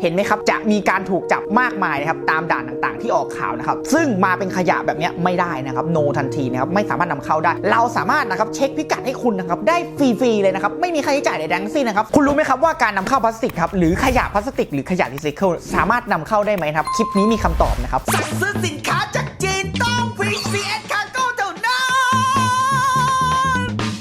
เห็นไหมครับ จะมีการถูกจับมากมายนะครับตามด่านต่างๆ ที่ออกข่าวนะครับ ซึ่งมาเป็นขยะแบบนี้ไม่ได้นะครับโนทันทีนะครับไม่สามารถนำเข้าได้ เราสามารถนะครับเช็คพิกัดให้คุณนะครับได้ฟรีๆเลยนะครับไม่มีค่าใช้จ่ายใดๆทั้งสิ้นนะครับคุณรู้ไหมครับว่าการนำเข้าพลาสติกครับหรือขยะพลาสติก หรือขยะรีไซเคิลสามารถนำเข้าได้ไหมครับคลิปนี้มีคำตอบนะครับสั่งซื้อสินค้าจากจี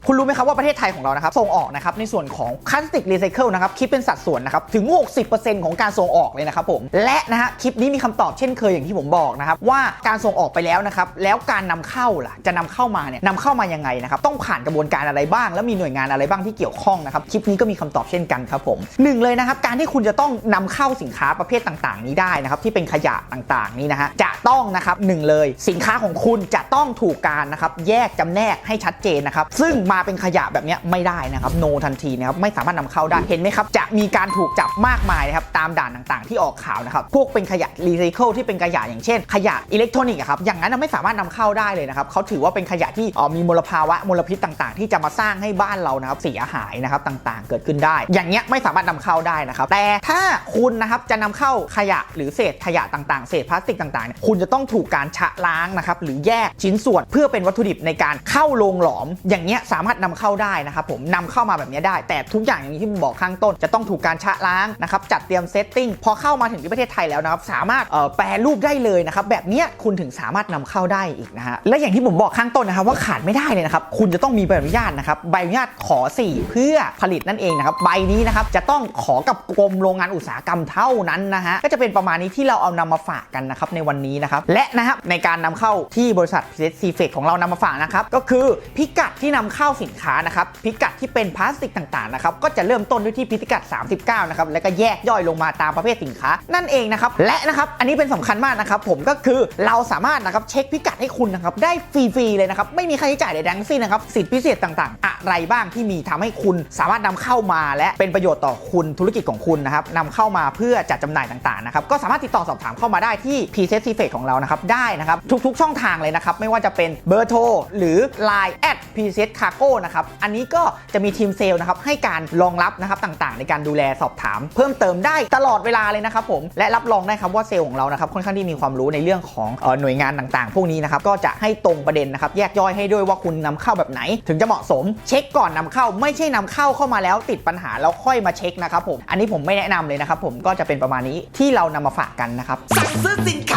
คุณรู้ไหมครับว่าประเทศไทยของเรานะครับส่งออกนะครับในส่วนของพลาสติกรีไซเคิลนะครับคิดเป็นสัดส่วนนะครับถึง 60%ของการส่งออกเลยนะครับผมและนะฮะคลิปนี้มีคำตอบเช่นเคยอย่างที่ผมบอกนะครับว่าการส่งออกไปแล้วนะครับแล้วการนำเข้าล่ะจะนำเข้ามาเนี่ยนำเข้ามายังไงนะครับต้องผ่านกระบวนการอะไรบ้าง แล้วมีหน่วยงานอะไรบ้างที่เกี่ยวข้องนะครับคลิปนี้ก็มีคำตอบเช่นกันครับผมหนึ่งเลยนะครับการที่คุณจะต้องนำเข้าสินค้าประเภทต่างๆ นี้ได้นะครับที่เป็นขยะต่างๆนี้นะฮะจะต้องนะครับหนึ่งเลยสินค้าของคุณจะต้องถูกการนะครับแยกจำแนกให้ชัดเจนนะครับซึ่งมาเป็นขยะแบบนี้ไม่ได้นะครับโนทันทีนะครับไม่สามารถนำเข้าได้เห็นไหมครับจะมีการถูกจับมากมายนะครับตามด่านต่างๆ ที่ออกข่าวนะครับพวกเป็นขยะรีไซเคิลที่เป็นขยะอย่างเช่น ขยะอิเล็กทรอนิกส์ครับอย่างนั้นไม่สามารถนำเข้าได้เลยนะครับเขาถือว่าเป็นขยะที่มีมลภาวะมลพิษต่างๆ ที่จะมาสร้างให้บ้านเรานะครับเสียหายนะครับต่างๆ เกิดขึ้นได้ อย่างเงี้ยไม่สามารถนำเข้าได้นะครับแต่ถ้าคุณนะครับจะนำเข้าขยะหรือเศษขยะต่างๆ เศษพลาสติกต่างๆเนี่ยคุณจะต้องถูกการชะล้างนะครับหรือแยกชิ้นส่วนเพื่อเป็นวัตถุดิบในการเข้าโรงหลอมอย่างเงี้ยสามารถนำเข้าได้นะครับผมนำเข้ามาแบบนี้ได้ แต่ทุกอย่างอย่างที่ผมบอกข้างต้น จะต้องถูกการชะล้างนะครับจัดเตรียมเซตติ้งพอเข้ามาถึงที่ประเทศไทยแล้วนะครับสามารถเอ่อแปรรูปได้เลยนะครับแบบนี้คุณถึงสามารถนำเข้าได้อีกนะฮะและอย่างที่ผมบอกข้างต้นนะครับว่าขาดไม่ได้เลยนะครับคุณจะต้องมีใบอนุญาตนะครับใบอนุญาตขอ 4 เพื่อผลิตนั่นเองนะครับใบนี้นะครับจะต้องขอกับกรมโรงงานอุตสาหกรรมเท่านั้นนะฮะก็จะเป็นประมาณนี้ที่เราเอานำมาฝากกันนะครับในวันนี้นะครับและนะครับในการนำเข้าที่บริษัท p c f e c ของเรานำมาฝากนะครับก็คือพิกัดที่นำเข้าสินค้านะครับพิกัดที่เป็นพลาสติกต่างๆนะครับก็จะเริ่มต้นด้วยที่พิกัด 39นะครับแล้วก็แยกย่อยลงมาตามประเภทสินค้านั่นเองนะครับและนะครับอันนี้เป็นสำคัญมากนะครับผมก็คือเราสามารถนะครับเช็คพิกัดให้คุณนะครับได้ฟรีๆเลยนะครับไม่มีค่าใช้จ่ายใดๆทั้งสิ้นนะครับสิทธิพิเศษต่างๆ อะไรบ้างที่มีทำให้คุณสามารถนำเข้ามาและเป็นประโยชน์ต่อคุณธุรกิจของคุณนะครับนำเข้ามาเพื่อจัดจำหน่ายต่างๆนะครับก็สามารถติดต่อสอบถามเข้ามาได้ที่ p c f e c ของเรานะครับได้นะครับทุกๆ ช่องทางเลยนะครับไม่ว่าจะเป็นเบอร์โทรหรือ Line at p c s Cargo นะครับ อันนี้ก็จะมีทีมเซลล์นะครับให้การรองรับนะครับต่างๆ ในการดูแลสอบถาม เพิ่มเติมได้ตลอดเวลาเลยนะครับผมและรับรองได้ครับว่าเซลล์ของเรานะครับค่อนข้างที่มีความรู้ในเรื่องของออหน่วยงานต่างๆ พวกนี้นะครับก็จะให้ตรงประเด็นนะครับแยกย่อยให้ด้วยว่าคุณนำเข้าแบบไหน ถึงจะเหมาะสม เช็คก่อนนำเข้า ไม่ใช่นำเข้าเข้ามาแล้วติดปัญหาแล้วค่อยมาเช็คนะครับผมอันนี้ผมไม่แนะนำเลยนะครับผมก็จะเป็นประมาณนี้ที่เรานำมาฝากกันนะครับสั่งซื้อสินค้า